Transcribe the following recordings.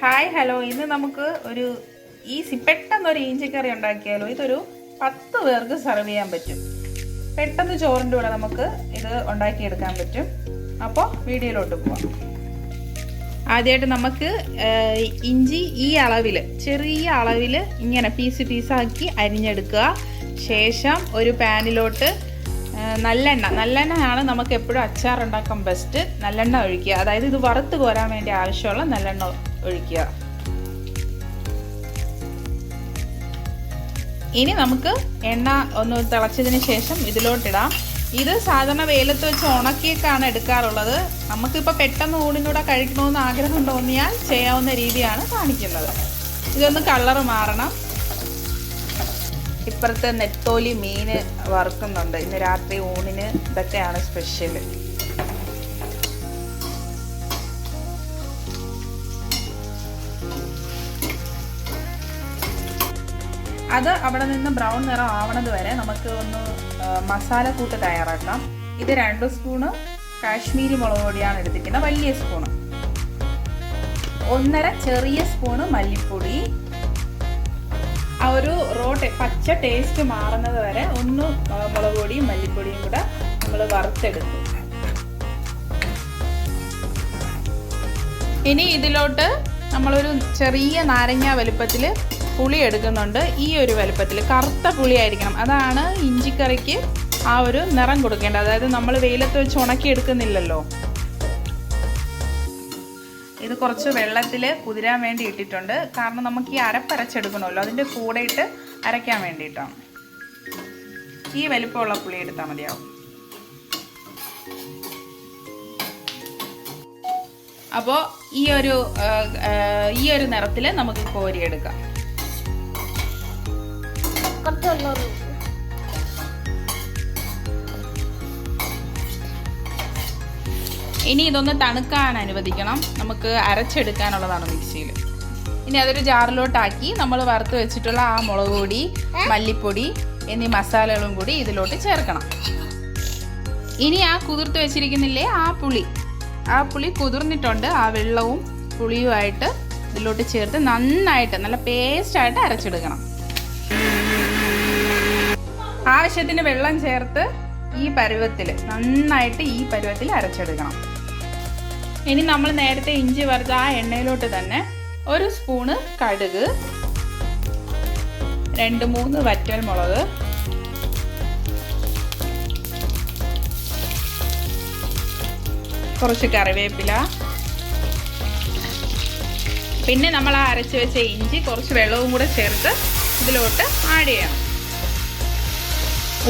Hi hello ഇന്ന് നമുക്ക് ഒരു ഈസി പെട്ടെന്നൊരു ഇഞ്ചിക്കറി ഉണ്ടാക്കിയാലോ? ഇതൊരു പത്ത് പേർക്ക് സെർവ് ചെയ്യാൻ പറ്റും. പെട്ടെന്ന് ചോറിന്റെ കൂടെ നമുക്ക് ഇത് ഉണ്ടാക്കിയെടുക്കാൻ പറ്റും. അപ്പോൾ വീഡിയോയിലോട്ട് പോവാം. ആദ്യമായിട്ട് നമുക്ക് ഇഞ്ചി ഈ അളവിൽ ചെറിയ അളവിൽ ഇങ്ങനെ പീസ് പീസാക്കി അരിഞ്ഞെടുക്കുക. ശേഷം ഒരു പാനിലോട്ട് നല്ലെണ്ണ. നല്ലെണ്ണയാണ് നമുക്ക് എപ്പോഴും അച്ചാർ ഉണ്ടാക്കാൻ ബെസ്റ്റ് നല്ലെണ്ണ ഒഴിക്കുക. അതായത് ഇത് വറുത്ത് കോരാൻ വേണ്ടി ആവശ്യമുള്ള നല്ലെണ്ണ ഒഴിക്കുക. ഇനി നമുക്ക് എണ്ണ ഒന്ന് തിളച്ചതിന് ശേഷം ഇതിലോട്ടിടാം. ഇത് സാധാരണ വെയിലത്ത് വെച്ച് ഉണക്കിയൊക്കെയാണ് എടുക്കാറുള്ളത്. നമുക്കിപ്പോൾ പെട്ടെന്ന് ഊണിനൂടെ കഴിക്കണമെന്ന് ആഗ്രഹം തോന്നിയാൽ ചെയ്യാവുന്ന രീതിയാണ് കാണിക്കുന്നത്. ഇതൊന്ന് കളറ് മാറണം. ഇപ്പുറത്ത് നെത്തോലി മീൻ വറുക്കുന്നുണ്ട്. ഇന്ന് രാത്രി ഊണിന് ഇതൊക്കെയാണ് സ്പെഷ്യൽ അത് അവിടെ നിന്ന് ബ്രൗൺ നിറം ആവണത് വരെ നമുക്ക് ഒന്ന് മസാല കൂട്ട് തയ്യാറാക്കാം. ഇത് രണ്ട് സ്പൂണ് കാശ്മീരി മുളക് പൊടിയാണ് എടുത്തിരിക്കുന്നത്. വലിയ സ്പൂണ്. ഒന്നര ചെറിയ സ്പൂണ് മല്ലിപ്പൊടി. ഒരു റോ പച്ച ടേസ്റ്റ് മാറുന്നത് വരെ ഒന്ന് മുളക് പൊടിയും മല്ലിപ്പൊടിയും കൂടെ നമ്മൾ വറുത്തെടുക്കും. ഇനി ഇതിലോട്ട് നമ്മളൊരു ചെറിയ നാരങ്ങ വലുപ്പത്തിൽ പുളി എടുക്കുന്നുണ്ട്. ഈ ഒരു വലുപ്പത്തിൽ കറുത്ത പുളി ആയിരിക്കണം. അതാണ് ഇഞ്ചിക്കറിക്ക് ആ ഒരു നിറം കൊടുക്കേണ്ടത്. അതായത് നമ്മൾ വെയിലത്ത് വെച്ച് ഉണക്കി എടുക്കുന്നില്ലല്ലോ ഇത് കുറച്ച് വെള്ളത്തിൽ കുതിരാൻ വേണ്ടി ഇട്ടിട്ടുണ്ട്. കാരണം നമുക്ക് ഈ അരപ്പരച്ചെടുക്കണമല്ലോ. അതിന്റെ കൂടെ ഇട്ട് അരയ്ക്കാൻ വേണ്ടിയിട്ടാണ് ഈ വലിപ്പമുള്ള പുളി എടുത്താൽ മതിയാവും. അപ്പോൾ ഈ ഒരു ഈ ഒരു നിറത്തിൽ നമുക്ക് കോരിയെടുക്കാം. കുറച്ചുള്ളൂ ഇനി ഇതൊന്ന് തണുക്കാൻ അനുവദിക്കണം. നമുക്ക് അരച്ചെടുക്കാനുള്ളതാണ് മിക്സിയിൽ ഇനി അതൊരു ജാറിലോട്ടാക്കി നമ്മൾ വറുത്ത് വെച്ചിട്ടുള്ള ആ മുളക് പൊടി മല്ലിപ്പൊടി എന്നീ മസാലകളും കൂടി ഇതിലോട്ട് ചേർക്കണം. ഇനി ആ കുതിർത്ത് വെച്ചിരിക്കുന്നില്ലേ ആ പുളി. ആ പുളി കുതിർന്നിട്ടുണ്ട്. ആ വെള്ളവും പുളിയുമായിട്ട് ഇതിലോട്ട് ചേർത്ത് നന്നായിട്ട് നല്ല പേസ്റ്റായിട്ട് അരച്ചെടുക്കണം. ആവശ്യത്തിന് വെള്ളം ചേർത്ത് ഈ പരുവത്തിൽ നന്നായിട്ട് ഈ പരുവത്തിൽ അരച്ചെടുക്കണം. ഇനി നമ്മൾ നേരത്തെ ഇഞ്ചി വറുത്ത ആ എണ്ണയിലോട്ട് തന്നെ ഒരു സ്പൂണ് കടുക് രണ്ട് മൂന്ന് വറ്റൽ മുളക് കുറച്ച് കറിവേപ്പില. പിന്നെ നമ്മൾ ആ അരച്ച് വെച്ച ഇഞ്ചി കുറച്ച് വെള്ളവും കൂടെ ചേർത്ത് ഇതിലോട്ട് ആഡ് ചെയ്യണം.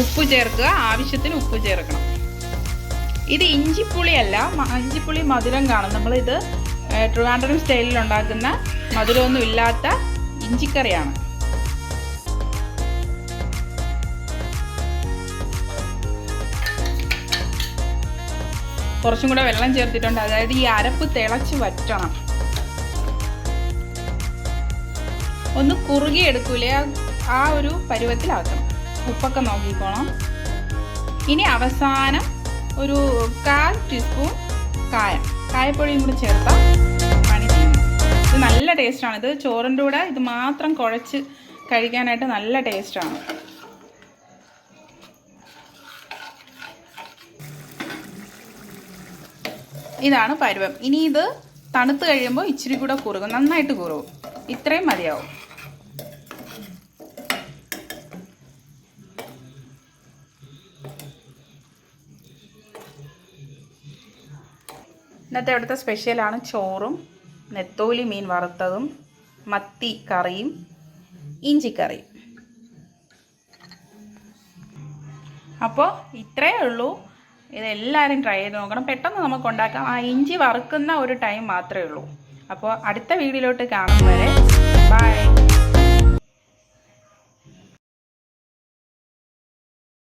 ഉപ്പ് ചേർക്കുക ആവശ്യത്തിന് ഉപ്പ് ചേർക്കണം. ഇത് ഇഞ്ചിപ്പുളിയല്ല അല്ല ഇഞ്ചിപ്പുളി മധുരം കാണും. നമ്മളിത് ട്രിവാൻഡ്രം സ്റ്റൈലിൽ ഉണ്ടാക്കുന്ന മധുരമൊന്നും ഇല്ലാത്ത ഇഞ്ചിക്കറിയാണ്. കുറച്ചും കൂടെ വെള്ളം ചേർത്തിട്ടുണ്ട്. അതായത് ഈ അരപ്പ് തിളച്ച് വറ്റണം. ഒന്ന് കുറുകി എടുക്കൂലേ? ആ ഒരു പരുവത്തിലാക്കണം. ഉപ്പൊക്കെ നോക്കിക്കോണം. ഇനി അവസാനം ഒരു കാൽ ടീസ്പൂൺ കായ. കായപ്പൊടിയും കൂടി ചേർത്ത പണി ഇത് നല്ല ടേസ്റ്റാണ്. ഇത് ചോറിന്റെ കൂടെ ഇത് മാത്രം കുഴച്ച് കഴിക്കാനായിട്ട് നല്ല ടേസ്റ്റാണ്. ഇതാണ് പരുവം. ഇനി ഇത് തണുത്ത് കഴിയുമ്പോൾ ഇച്ചിരി കൂടെ കുറുകും. നന്നായിട്ട് കുറുകും. ഇത്രയും മതിയാവും. ഇന്നത്തെ അവിടുത്തെ സ്പെഷ്യലാണ് ചോറും നെത്തോലി മീൻ വറുത്തതും മത്തി കറിയും ഇഞ്ചിക്കറിയും. അപ്പോൾ ഇത്രയേ ഉള്ളൂ. ഇതെല്ലാവരും ട്രൈ ചെയ്ത് നോക്കണം. പെട്ടെന്ന് നമുക്ക് ഉണ്ടാക്കാം. ആ ഇഞ്ചി വറുക്കുന്ന ഒരു ടൈം മാത്രമേ ഉള്ളൂ. അപ്പോൾ അടുത്ത വീഡിയോയിലോട്ട് കാണും വരെ. ബൈ